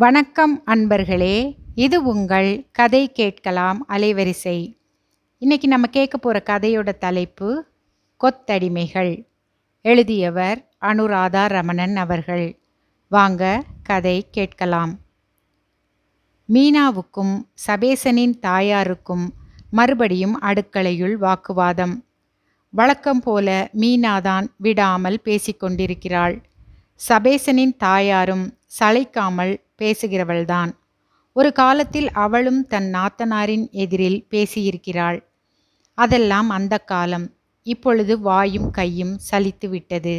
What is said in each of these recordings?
வணக்கம் அன்பர்களே இது உங்கள் கதை கேட்கலாம் அலைவரிசை. இன்னைக்கு நம்ம கேட்க போகிற கதையோட தலைப்பு கொத்தடிமைகள். எழுதியவர் அனுராதா ரமணன் அவர்கள். வாங்க கதை கேட்கலாம். மீனாவுக்கும் சபேசனின் தாயாருக்கும் மறுபடியும் அடுக்களையுள் வாக்குவாதம். வழக்கம் போல மீனாதான் விடாமல் பேசிக்கொண்டிருக்கிறாள். சபேசனின் தாயாரும் சளைக்காமல் பேசுகிறவள்தான். ஒரு காலத்தில் அவளும் தன் நாத்தனாரின் எதிரில் பேசியிருக்கிறாள். அதெல்லாம் அந்த காலம். இப்பொழுது வாயும் கையும் சலித்து விட்டது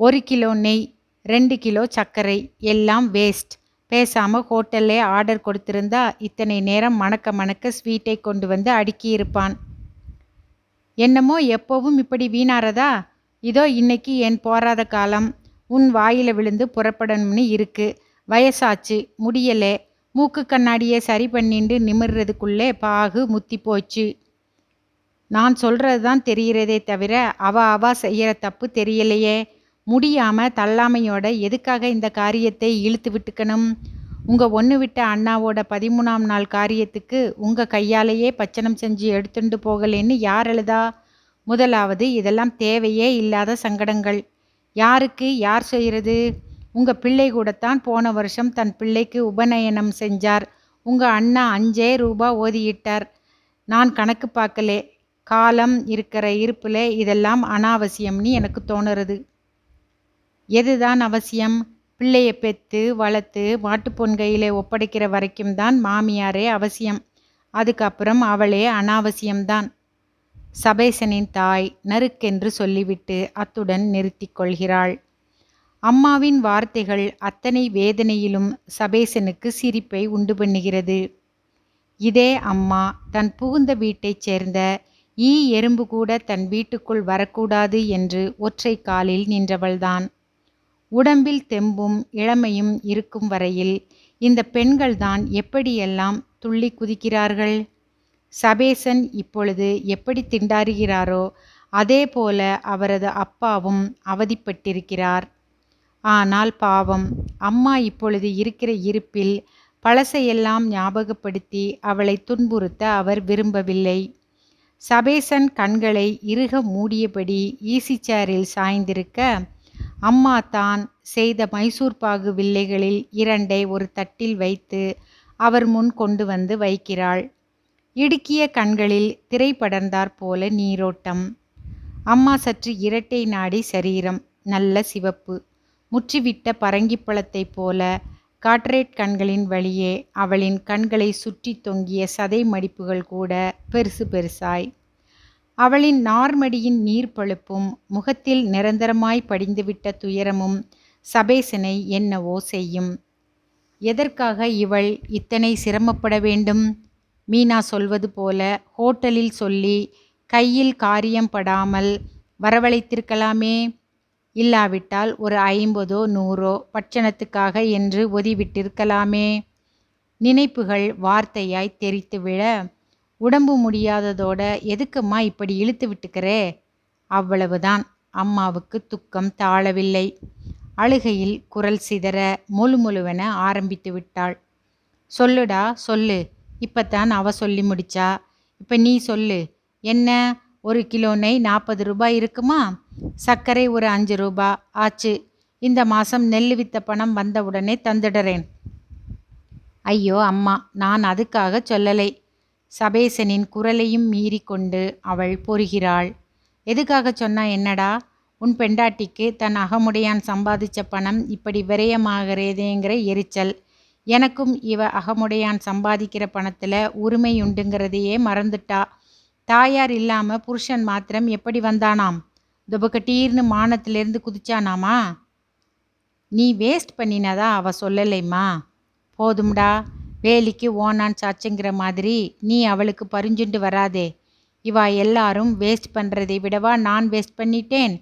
ஒரு கிலோ நெய் ரெண்டு கிலோ சர்க்கரை எல்லாம் வேஸ்ட் பேசாமல் ஹோட்டல்லே ஆர்டர் கொடுத்திருந்தா இத்தனை நேரம் மணக்க மணக்க ஸ்வீட்டை கொண்டு வந்து அடுக்கியிருப்பான். என்னமோ எப்போவும் இப்படி வீணாரதா இதோ இன்னைக்கு என் போராத காலம். உன் வாயில விழுந்து புறப்படணும்னு இருக்குது வயசாச்சு முடியலை. மூக்கு கண்ணாடியை சரி பண்ணிண்டு நிமிர்றதுக்குள்ளே பாகு முத்தி போச்சு. நான் சொல்கிறது தான் தெரிகிறதே தவிர அவ அவ செய்கிற தப்பு தெரியலையே. முடியாமல் தள்ளாமையோட எதுக்காக இந்த காரியத்தை இழுத்து விட்டுக்கணும்? உங்கள் ஒன்று விட்ட அண்ணாவோட பதிமூணாம் நாள் காரியத்துக்கு உங்கள் கையாலேயே பச்சனம் செஞ்சு எடுத்துட்டு போகலேன்னு யார் எழுதா முதலாவது இதெல்லாம் தேவையே இல்லாத சங்கடங்கள். யாருக்கு யார் செய்கிறது? உங்கள் பிள்ளை கூடத்தான் போன வருஷம் தன் பிள்ளைக்கு உபநயனம் செஞ்சார். உங்கள் அண்ணா அஞ்சே ரூபா ஓதியிட்டார். நான் கணக்கு பார்க்கலே. காலம் இருக்கிற இருப்பில் இதெல்லாம் அனாவசியம்னு எனக்கு தோணுறது. எதுதான் அவசியம்? பிள்ளையை பெற்று வளர்த்து மாட்டுப்பொன் கையில் ஒப்படைக்கிற வரைக்கும் தான் மாமியாரே அவசியம். அதுக்கப்புறம் அவளே அனாவசியம்தான் சபேசனின் தாய் நறுக்கென்று சொல்லிவிட்டு அத்துடன் நிறுத்தி கொள்கிறாள். அம்மாவின் வார்த்தைகள் அத்தனை வேதனையிலும் சபேசனுக்கு சிரிப்பை உண்டு பண்ணுகிறது. இதே அம்மா தன் புகுந்த வீட்டைச் சேர்ந்த ஈ எறும்பு கூட தன் வீட்டுக்குள் வரக்கூடாது என்று ஒற்றை காலில் நின்றவள்தான். உடம்பில் தெம்பும் இளமையும் இருக்கும் வரையில் இந்த பெண்கள்தான் எப்படியெல்லாம் துள்ளி குதிக்கிறார்கள்? சபேசன் இப்பொழுது எப்படி திண்டாறுகிறாரோ அதே போல அவரது அப்பாவும் அவதிப்பட்டிருக்கிறார். ஆனால் பாவம். அம்மா இப்பொழுது இருக்கிற இருப்பில் பழசையெல்லாம் ஞாபகப்படுத்தி அவளை துன்புறுத்த அவர் விரும்பவில்லை. சபேசன் கண்களை இறுக மூடியபடி ஈசி சேரில் சாய்ந்திருக்க அம்மா தான் செய்த மைசூர் பாகு வில்லைகளில் இரண்டை ஒரு தட்டில் வைத்து அவர் முன் கொண்டு வந்து வைக்கிறாள். இடுக்கிய கண்களில் திரை படர்ந்தாற் போல நீரோட்டம். அம்மா சற்று இரட்டை நாடி சரீரம். நல்ல சிவப்பு. முற்றிவிட்ட பரங்கிப்பழத்தைப் போல காட்ரேட் கண்களின் வழியே அவளின் கண்களை சுற்றி தொங்கிய சதை மடிப்புகள் கூட பெருசு பெருசாய். அவளின் நார்மடியின் நீர் பழுப்பும் முகத்தில் நிரந்தரமாய் படிந்துவிட்ட துயரமும் சபேசனை என்னவோ செய்யும். எதற்காக இவள் இத்தனை சிரமப்பட வேண்டும்? மீனா சொல்வது போல ஹோட்டலில் சொல்லி கையில் காரியம் படாமல் வரவழைத்திருக்கலாமே. இல்லாவிட்டால் ஒரு ஐம்பதோ நூறோ பட்சணத்துக்காக என்று ஒதிவிட்டிருக்கலாமே. நினைப்புகள் வார்த்தையாய் தெரித்து விழ உடம்பு முடியாததோட எதுக்கும்மா இப்படி இழுத்து விட்டுக்கிறே? அவ்வளவுதான். அம்மாவுக்கு துக்கம் தாழவில்லை. அழுகையில் குரல் சிதற முழு முழுவென ஆரம்பித்து விட்டாள். சொல்லுடா சொல்லு. இப்பத்தான் அவ சொல்லி முடிச்சா. இப்போ நீ சொல்லு. என்ன? ஒரு கிலோ நெய் நாற்பது ரூபாய் இருக்குமா? சர்க்கரை ஒரு அஞ்சு ரூபா. ஆச்சு. இந்த மாதம் நெல் வித்த பணம் வந்தவுடனே தந்துடுறேன். ஐயோ அம்மா நான் அதுக்காக சொல்லலை. சபேசனின் குரலையும் மீறி கொண்டு அவள் பொறுகிறாள். எதுக்காக சொன்னா என்னடா? உன் பெண்டாட்டிக்கு தன் அகமுடையான் சம்பாதிச்ச பணம் இப்படி விரயமாகிறதேங்கிற எரிச்சல். எனக்கும் இவ அகமுடையான் சம்பாதிக்கிற பணத்தில் உரிமை உண்டுங்கிறதையே மறந்துட்டா. தாயார் இல்லாமல் புருஷன் மாத்திரம் எப்படி வந்தானாம்? துபக்கட்டீர்னு மானத்திலிருந்து குதிச்சானாமா? நீ வேஸ்ட் பண்ணினதா அவ சொல்லலைம்மா. போதும்டா வேலிக்கு ஓனான் சாச்சுங்கிற மாதிரி நீ அவளுக்கு பறிஞ்சுண்டு வராதே. இவா எல்லாரும் வேஸ்ட் பண்ணுறதை விடவா நான் வேஸ்ட் பண்ணிட்டேன்?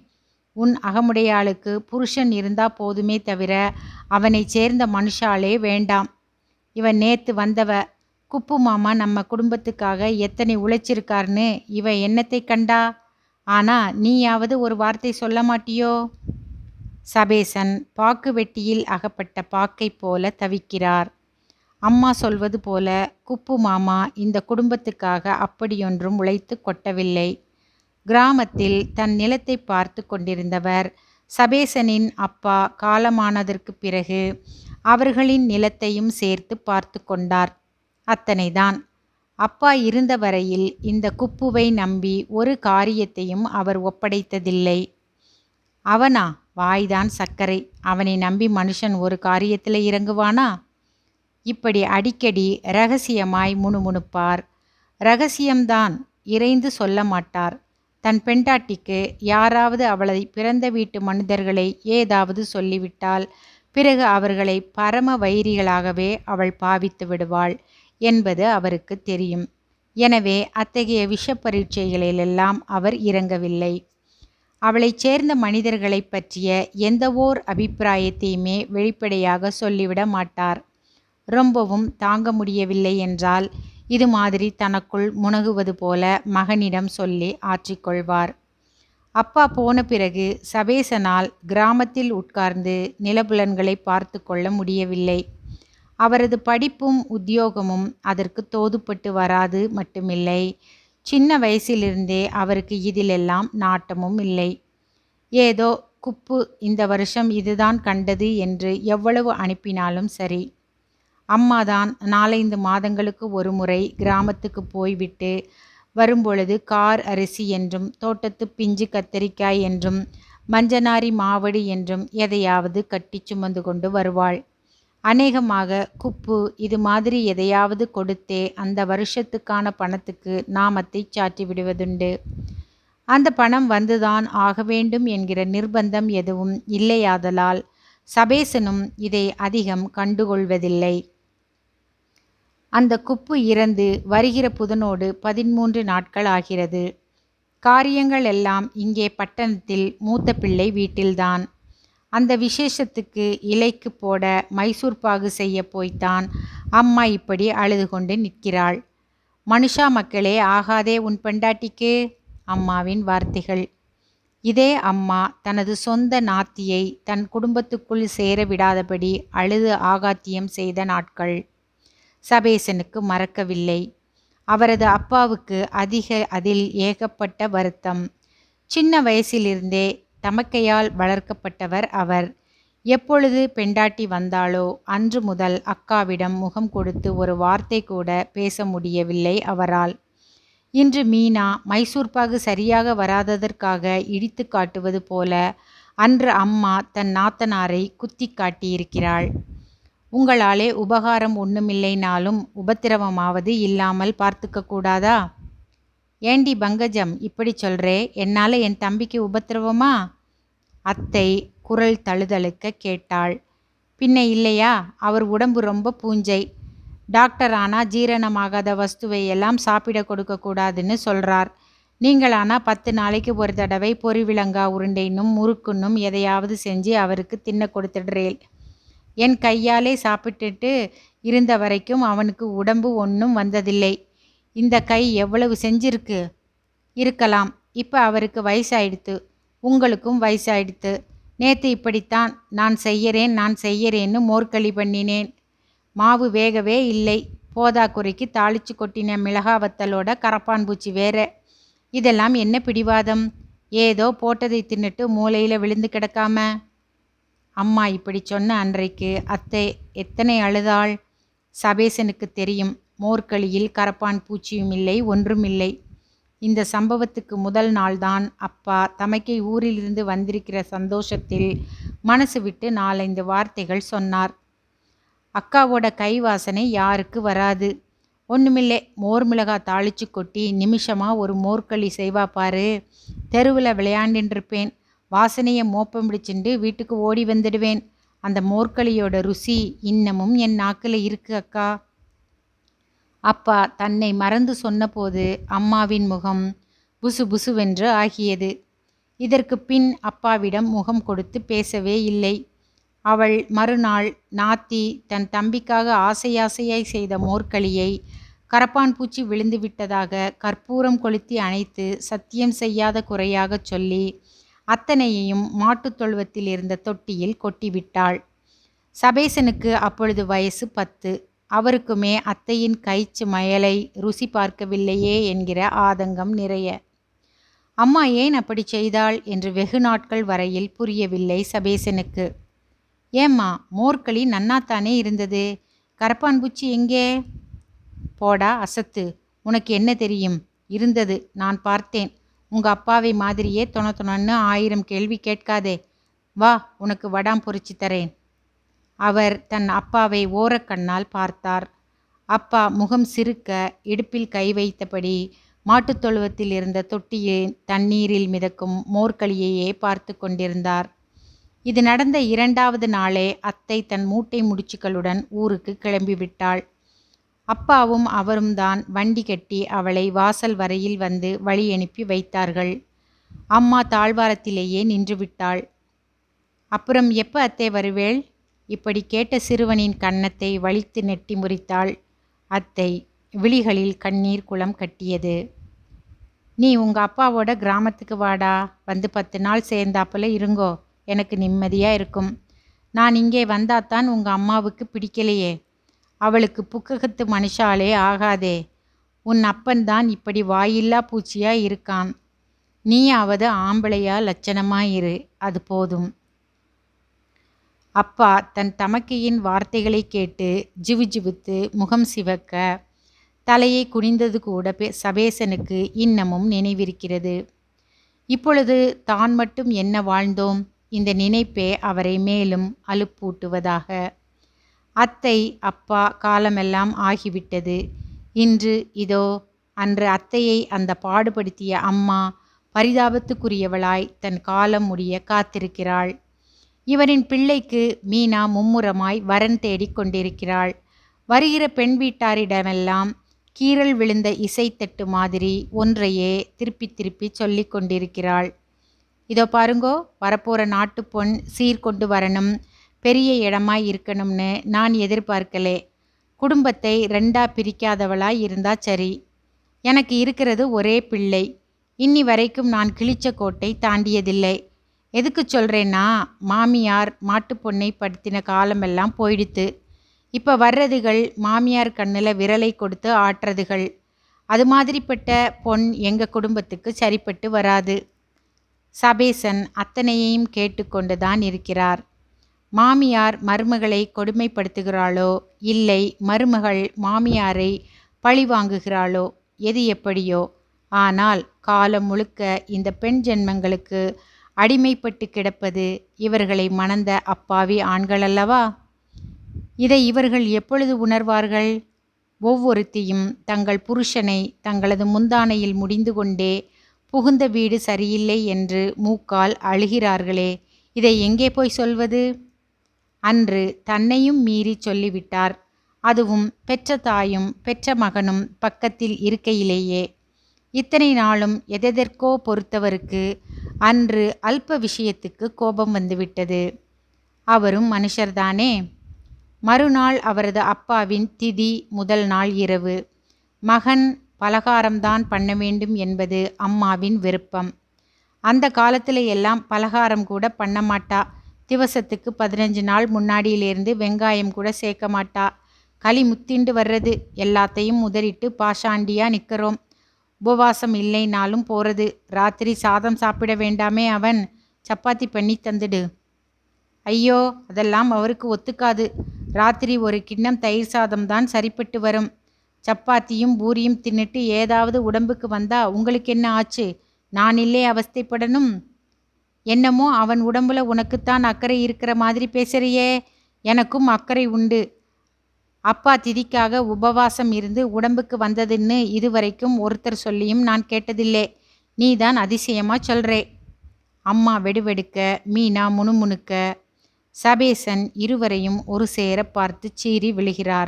உன் அகமுடையாளுக்கு புருஷன் இருந்தா போதுமே தவிர அவனை சேர்ந்த மனுஷாலே வேண்டாம். இவன் நேத்து வந்தவ குப்பு மாமா நம்ம குடும்பத்துக்காக எத்தனை உழைச்சிருக்காருன்னு இவ என்னத்தை கண்டா? ஆனா நீயாவது ஒரு வார்த்தை சொல்ல மாட்டியோ? சபேசன் பாக்கு வெட்டியில் அகப்பட்ட பாக்கைப் போல தவிக்கிறார். அம்மா சொல்வது போல குப்பு மாமா இந்த குடும்பத்துக்காக அப்படியொன்றும் உழைத்து கொட்டவில்லை. கிராமத்தில் தன் நிலத்தை பார்த்து கொண்டிருந்தவர் சபேசனின் அப்பா காலமானதற்கு பிறகு அவர்களின் நிலத்தையும் சேர்த்து பார்த்து கொண்டார். அத்தனைதான். அப்பா இருந்த வரையில் இந்த குப்புவை நம்பி ஒரு காரியத்தையும் அவர் ஒப்படைத்ததில்லை. அவனா? வாய்தான் சர்க்கரை. அவனை நம்பி மனுஷன் ஒரு காரியத்தில் இறங்குவானா? இப்படி அடிக்கடி ரகசியமாய் முணுமுணுப்பார். ரகசியம்தான். இறைந்து சொல்ல மாட்டார். தன் பெண்டாட்டிக்கு யாராவது அவளை பிறந்த வீட்டு மனிதர்களை ஏதாவது சொல்லிவிட்டால் பிறகு அவர்களை பரம வைரிகளாகவே அவள் பாவித்து விடுவாள். என்பது அவருக்கு தெரியும். எனவே அத்தகைய விஷ பரீட்சைகளிலெல்லாம் அவர் இறங்கவில்லை. அவளைச் சேர்ந்த மனிதர்களைப் பற்றிய எந்தவோர் அபிப்பிராயத்தையுமே வெளிப்படையாக சொல்லிவிட மாட்டார். ரொம்பவும் தாங்க முடியவில்லை என்றால் இது மாதிரி தனக்குள் முனகுவது போல மகனிடம் சொல்லி ஆற்றிக்கொள்வார் அப்பா போன பிறகு சபேசனால் கிராமத்தில் உட்கார்ந்து நிலபுலன்களை பார்த்து கொள்ள முடியவில்லை. அவரது படிப்பும் உத்தியோகமும் அதற்கு தோதுப்பட்டு வராது மட்டுமில்லை. சின்ன வயசிலிருந்தே அவருக்கு இதிலெல்லாம் நாட்டமும் இல்லை. ஏதோ குப்பு இந்த வருஷம் இதுதான் கண்டது என்று எவ்வளவு அனுப்பினாலும் சரி. அம்மாதான் நாலைந்து மாதங்களுக்கு ஒரு முறை கிராமத்துக்கு போய்விட்டு வரும்பொழுது கார் அரிசி என்றும் தோட்டத்து பிஞ்சு கத்தரிக்காய் என்றும் மஞ்சனாரி மாவடி என்றும் எதையாவது கட்டி சுமந்து கொண்டு வருவாள். அநேகமாக குப்பு இது மாதிரி எதையாவது கொடுத்தே அந்த வருஷத்துக்கான பணத்துக்கு நாமத்தை சாற்றி விடுவதுண்டு. அந்த பணம் வந்துதான் ஆக வேண்டும் என்கிற நிர்பந்தம் எதுவும் இல்லையாதலால் சபேசனும் இதை அதிகம் கண்டுகொள்வதில்லை. அந்த குப்பு இறந்து வருகிற புதனோடு பதிமூன்று நாட்கள் ஆகிறது. காரியங்கள் எல்லாம் இங்கே பட்டணத்தில் மூத்த பிள்ளை வீட்டில்தான். அந்த விசேஷத்துக்கு இலைக்கு போட மைசூர் பாகு செய்ய போய்த்தான். அம்மா இப்படி அழுது கொண்டு நிற்கிறாள். மனுஷா மக்களே ஆகாதே உன் பெண்டாட்டிக்கு? அம்மாவின் வார்த்தைகள். இதே அம்மா தனது சொந்த நாத்தியை தன் குடும்பத்துக்குள் சேர விடாதபடி அழுது ஆகாத்தியம் செய்த நாட்கள். சபேசனுக்கு மறக்கவில்லை. அவரது அப்பாவுக்கு அதிக அதில் ஏகப்பட்ட வருத்தம். சின்ன வயசிலிருந்தே தமக்கையால் வளர்க்கப்பட்டவர் அவர். எப்பொழுது பெண்டாட்டி வந்தாளோ அன்று முதல் அக்காவிடம் முகம் கொடுத்து ஒரு வார்த்தை கூட பேச முடியவில்லை அவரால். இன்று மீனா மைசூர் பாகு சரியாக வராததற்காக இடித்து காட்டுவது போல அன்று அம்மா தன் நாத்தனாரை குத்தி காட்டியிருக்கிறாள். உங்களாலே உபகாரம் ஒன்றுமில்லைனாலும் உபத்திரவமாவது இல்லாமல் பார்த்துக்க கூடாதா? ஏண்டி பங்கஜம் இப்படி சொல்கிறே என்னால் என் தம்பிக்கு உபத்திரவமா? அத்தை குரல் தழுதழுக்க கேட்டாள். பின்ன இல்லையா? அவர் உடம்பு ரொம்ப பூஞ்சை. டாக்டர் ஆனால் ஜீரணமாகாத வஸ்துவை எல்லாம் சாப்பிட கொடுக்கக்கூடாதுன்னு சொல்கிறார் நீங்களானா பத்து நாளைக்கு ஒரு தடவை பொறிவிலங்கா உருண்டைன்னும் முறுக்குன்னும் எதையாவது செஞ்சு அவருக்கு தின்ன கொடுத்துடுறேன் என் கையாலே சாப்பிட்டுட்டு இருந்த வரைக்கும் அவனுக்கு உடம்பு ஒன்றும் வந்ததில்லை. இந்த கை எவ்வளவு செஞ்சிருக்கு? இருக்கலாம். இப்போ அவருக்கு வயசாயிடுத்து. உங்களுக்கும் வயசாயிடுத்து. நேற்று இப்படித்தான் நான் செய்யறேன் நான் செய்யறேன்னு மோர்களி பண்ணினேன். மாவு வேகவே இல்லை. போதா குறைக்கு தாளிச்சு கொட்டின மிளகா வத்தலோட கரப்பான் பூச்சி வேற. இதெல்லாம் என்ன பிடிவாதம்? ஏதோ போட்டதை தின்னுட்டு மூளையில் விழுந்து கிடக்காம. அம்மா இப்படி சொன்ன அன்றைக்கு அத்தை எத்தனை அழுதாள்? சபேசனுக்கு தெரியும். மோர்களியில் கரப்பான் பூச்சியும் இல்லை ஒன்றுமில்லை இந்த சம்பவத்துக்கு முதல் நாள்தான் அப்பா தமக்கை ஊரிலிருந்து வந்திருக்கிற சந்தோஷத்தில் மனசு விட்டு நாலைந்து வார்த்தைகள் சொன்னார். அக்காவோட கை வாசனை யாருக்கு வராது. ஒன்றுமில்லை மோர் மிளகா தாளிச்சு கொட்டி நிமிஷமாக ஒரு மோர்களி செய்வா பாரு. தெருவில் விளையாண்டுருப்பேன் வாசனையை மோப்பம் பிடிச்சிண்டு வீட்டுக்கு ஓடி வந்துடுவேன். அந்த மோர்களியோட ருசி இன்னமும் என் நாக்கில் இருக்கு அக்கா. அப்பா தன்னை மறந்து சொன்னபோது அம்மாவின் முகம் புசு புசுவென்று ஆகியது. இதற்கு பின் அப்பாவிடம் முகம் கொடுத்து பேசவே இல்லை. அவள் மறுநாள் நாத்தி தன் தம்பிக்காக ஆசையாசையாய் செய்த மோர்க்களியை கரப்பான் பூச்சி விழுந்து விட்டதாக கற்பூரம் கொளுத்தி அணைத்து சத்தியம் செய்யாத குறையாகச் சொல்லி அத்தனையையும் மாட்டுத் தொழுவத்தில் இருந்த தொட்டியில் கொட்டிவிட்டாள். சபேசனுக்கு அப்பொழுது வயசு பத்து. அவருக்குமே அத்தையின் கைச்சு மயலை ருசி பார்க்கவில்லையே என்கிற ஆதங்கம் நிறைய. அம்மா ஏன் அப்படி செய்தாள் என்று வெகு நாட்கள் வரையில் புரியவில்லை சபேசனுக்கு. ஏம்மா மோர்களி நன்னாத்தானே இருந்தது? கரப்பான்பூச்சி எங்கே? போடா அசத்து. உனக்கு என்ன தெரியும்? இருந்தது நான் பார்த்தேன். உங்கள் அப்பாவை மாதிரியே தொண தொணன்னு ஆயிரம் கேள்வி கேட்காதே. வா உனக்கு வடாம் பொரிச்சு தரேன். அவர் தன் அப்பாவை ஓரக்கண்ணால் பார்த்தார். அப்பா முகம் சிறுக்க இடுப்பில் கை வைத்தபடி மாட்டுத் தொழுவத்தில் இருந்த தொட்டியில் தண்ணீரில் மிதக்கும் மோர்களியையே பார்த்து கொண்டிருந்தார். இது நடந்த இரண்டாவது நாளே அத்தை தன் மூட்டை முடிச்சுக்களுடன் ஊருக்கு கிளம்பிவிட்டாள் அப்பாவும் அவரும் தான் வண்டி கட்டி அவளை வாசல் வரையில் வந்து வழி அனுப்பி வைத்தார்கள். அம்மா தாழ்வாரத்திலேயே நின்றுவிட்டாள் அப்புறம் எப்போ அத்தை வருவேள்? இப்படி கேட்ட சிறுவனின் கன்னத்தை வலித்து நெட்டி முறித்தாள். அத்தை விழிகளில் கண்ணீர் குளம் கட்டியது. நீ உங்க அப்பாவோட கிராமத்துக்கு வாடா. வந்து பத்து நாள் சேர்ந்தாப்புல இருங்கோ. எனக்கு நிம்மதியா இருக்கும். நான் இங்கே வந்தாதான் உங்க அம்மாவுக்கு பிடிக்கலையே. அவளுக்கு புக்ககத்து மனுஷாலே ஆகாதே. உன் அப்பன் தான் இப்படி வாயில்லா பூச்சியா இருக்கான். நீயாவது ஆம்பளையா லட்சணமாக இரு. அது போதும். அப்பா தன் தமக்கையின் வார்த்தைகளை கேட்டு ஜிவு ஜிவித்து முகம் சிவக்க தலையை குனிந்தது கூட பே சபேசனுக்கு இன்னமும் நினைவிருக்கிறது. இப்பொழுது தான் மட்டும் என்ன வாழ்ந்தோம்? இந்த நினைப்பே அவரை மேலும் அலுப்பூட்டுவதாக. அத்தை அப்பா காலமெல்லாம் ஆகிவிட்டது. இன்று இதோ அன்று அத்தையை அந்த பாடுபடுத்திய அம்மா பரிதாபத்துக்குரியவளாய் தன் காலம் முடிய காத்திருக்கிறாள். இவரின் பிள்ளைக்கு மீனா மும்முரமாய் வரன் தேடிக் கொண்டிருக்கிறாள். வருகிற பெண் வீட்டாரிடமெல்லாம் கீறல் விழுந்த இசைத்தட்டு மாதிரி ஒன்றையே திருப்பி திருப்பி சொல்லிக் கொண்டிருக்கிறாள். இதோ பாருங்கோ வரப்போகிற நாட்டு பொன் சீர்கொண்டு வரணும் பெரிய இடமாய் இருக்கணும்னு நான் எதிர்பார்க்கலே. குடும்பத்தை ரெண்டா பிரிக்காதவளாய் இருந்தா சரி. எனக்கு இருக்கிறது ஒரே பிள்ளை. இன்னி வரைக்கும் நான் கிழிச்ச கோட்டை தாண்டியதில்லை. எதுக்கு சொல்கிறேன்னா மாமியார் மாட்டுப் பொண்ணை படுத்தின காலமெல்லாம் போயிடுத்து. இப்போ வர்றதுகள் மாமியார் கண்ணில் விரலை கொடுத்து ஆட்டுறதுகள். அது மாதிரிப்பட்ட பொன் எங்கள் குடும்பத்துக்கு சரிப்பட்டு வராது. சபேசன் அத்தனையையும் கேட்டுக்கொண்டு தான் இருக்கிறார். மாமியார் மருமகளை கொடுமைப்படுத்துகிறாளோ? இல்லை மருமகள் மாமியாரை பழி வாங்குகிறாளோ? எது எப்படியோ? ஆனால் காலம் முழுக்க இந்த பெண் ஜென்மங்களுக்கு அடிமைப்பட்டு கிடப்பது இவர்களை மணந்த அப்பாவி ஆண்கள் அல்லவா இதை இவர்கள் எப்பொழுது உணர்வார்கள்? ஒவ்வொருத்தியும் தங்கள் புருஷனை தங்களது முந்தானையில் முடிந்து கொண்டே புகுந்த வீடு சரியில்லை என்று மூக்கால் அழுகிறார்களே இதை எங்கே போய் சொல்வது? அன்று தன்னையும் மீறி சொல்லிவிட்டார். அதுவும் பெற்ற தாயும் பெற்ற மகனும் பக்கத்தில் இருக்கையிலேயே. இத்தனை நாளும் எதெதற்கோ பொறுத்தவருக்கு அன்று அல்ப விஷயத்துக்கு கோபம் வந்துவிட்டது. அவரும் மனுஷர்தானே. மறுநாள் அவரது அப்பாவின் திதி முதல் நாள் இரவு. மகன் பலகாரம்தான் பண்ண வேண்டும் என்பது அம்மாவின் விருப்பம். அந்த காலத்தில் எல்லாம் பலகாரம் கூட பண்ண மாட்டா. திவசத்துக்கு பதினஞ்சு நாள் முன்னாடியிலேருந்து வெங்காயம் கூட சேர்க்க மாட்டா. களி முத்திண்டு வர்றது. எல்லாத்தையும் உதறிட்டு பாஷாண்டியாக நிற்கிறோம். உபவாசம் இல்லைனாலும் போகிறது ராத்திரி சாதம் சாப்பிட வேண்டாமே அவன். சப்பாத்தி பண்ணி தந்துடு. ஐயோ அதெல்லாம் அவருக்கு ஒத்துக்காது. ராத்திரி ஒரு கிண்ணம் தயிர் சாதம் தான் சரிப்பட்டு வரும். சப்பாத்தியும் பூரியும் தின்னுட்டு ஏதாவது உடம்புக்கு வந்தா உங்களுக்கு என்ன ஆச்சு? நான் இல்லே அவஸ்தைப்படணும். என்னமோ அவன் உடம்புல உனக்குத்தான் அக்கறை இருக்கிற மாதிரி பேசுறியே. எனக்கும் அக்கறை உண்டு. அப்பா திதிக்காக உபவாசம் இருந்து உடம்புக்கு வந்ததுன்னு இதுவரைக்கும் ஒருத்தர் சொல்லியும் நான் கேட்டதில்லே. நீதான் அதிசயமாக சொல்கிறே அம்மா வெடுவெடுக்க மீனா முணுமுணுக்க சபேசன் இருவரையும் ஒரு சேர பார்த்து சீறி விழுகிறார்.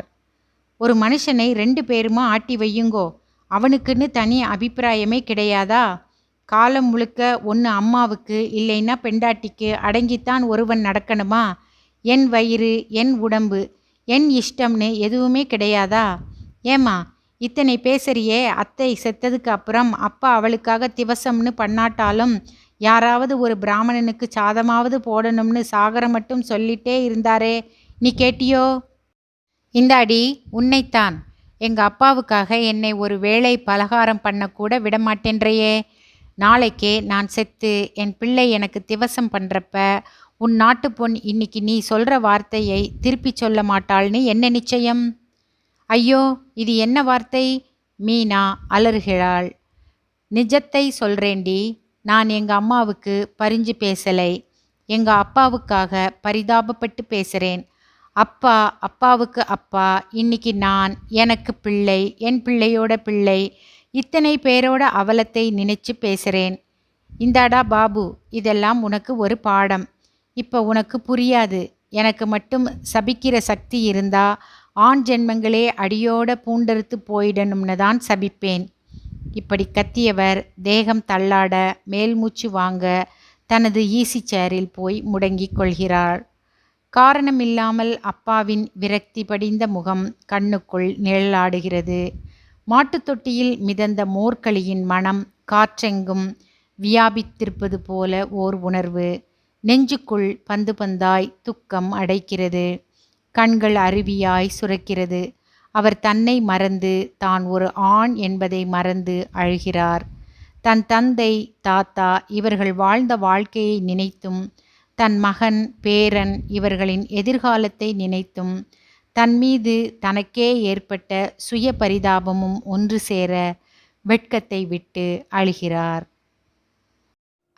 ஒரு மனுஷனை ரெண்டு பேருமா ஆட்டி வையுங்கோ? அவனுக்குன்னு தனி அபிப்பிராயமே கிடையாதா? காலம் முழுக்க ஒன்று அம்மாவுக்கு இல்லைன்னா பெண்டாட்டிக்கு அடங்கித்தான் ஒருவன் நடக்கணுமா? என் வயிறு என் உடம்பு என் இஷ்டம்னு எதுவுமே கிடையாதா? ஏம்மா இத்தனை பேசுறியே அத்தை செத்ததுக்கு அப்புறம் அப்பா அவளுக்காக திவசம்னு பண்ணாட்டாலும் யாராவது ஒரு பிராமணனுக்கு சாதமாவது போடணும்னு சாகரம் மட்டும் சொல்லிட்டே இருந்தாரே. நீ கேட்டியோ? இந்தாடி உன்னைத்தான். எங்கள் அப்பாவுக்காக என்னை ஒரு வேளை பலகாரம் பண்ணக்கூட விடமாட்டேன்றையே. நாளைக்கே நான் செத்து என் பிள்ளை எனக்கு திவசம் பண்ணுறப்ப உன் நாட்டு பொன் இன்னைக்கு நீ சொல்கிற வார்த்தையை திருப்பி சொல்ல மாட்டாள்னு என்ன நிச்சயம்? ஐயோ இது என்ன வார்த்தை? மீனா அலறுகிறாள். நிஜத்தை சொல்றேண்டி நான் எங்கள் அம்மாவுக்கு பரிஞ்சு பேசலை. எங்கள் அப்பாவுக்காக பரிதாபப்பட்டு பேசுகிறேன் அப்பா அப்பாவுக்கு அப்பா இன்னைக்கு நான் எனக்கு பிள்ளை என் பிள்ளையோட பிள்ளை இத்தனை பேரோட அவலத்தை நினைச்சு பேசுகிறேன் இந்தாடா பாபு இதெல்லாம் உனக்கு ஒரு பாடம். இப்போ உனக்கு புரியாது. எனக்கு மட்டும் சபிக்கிற சக்தி இருந்தா ஆண் ஜென்மங்களே அடியோட பூண்டறுத்து போயிடணும்னு தான் சபிப்பேன். இப்படி கத்தியவர் தேகம் தள்ளாட மேல்மூச்சு வாங்க தனது ஈசி சேரில் போய் முடங்கிக் கொள்கிறார். காரணமில்லாமல் அப்பாவின் விரக்தி படிந்த முகம் கண்ணுக்குள் நிழலாடுகிறது. மாட்டுத் தொட்டியில் மிதந்த மோர்களியின் மனம் காற்றெங்கும் வியாபித்திருப்பது போல ஓர் உணர்வு. நெஞ்சுக்குள் பந்து பந்தாய் துக்கம் அடைக்கிறது. கண்கள் அருவியாய் சுரக்கிறது. அவர் தன்னை மறந்து தான் ஒரு ஆண் என்பதை மறந்து அழுகிறார். தன் தந்தை தாத்தா இவர்கள் வாழ்ந்த வாழ்க்கையை நினைத்தும் தன் மகன் பேரன் இவர்களின் எதிர்காலத்தை நினைத்தும் தன் மீது தனக்கே ஏற்பட்ட சுய பரிதாபமும் ஒன்று சேர வெட்கத்தை விட்டு அழுகிறார்.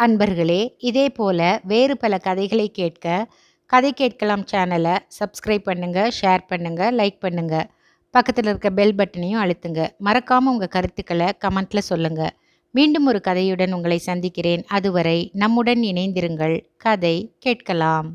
அன்பர்களே இதே போல் வேறு பல கதைகளை கேட்க கதை கேட்கலாம் சேனலை சப்ஸ்கிரைப் பண்ணுங்கள் ஷேர் பண்ணுங்கள் லைக் பண்ணுங்கள் பக்கத்தில் இருக்க பெல் பட்டனையும் அழுத்துங்க. மறக்காமல் உங்கள் கருத்துக்களை கமெண்ட்டில் சொல்லுங்கள் மீண்டும் ஒரு கதையுடன் உங்களை சந்திக்கிறேன். அதுவரை நம்முடன் இணைந்திருங்கள். கதை கேட்கலாம்.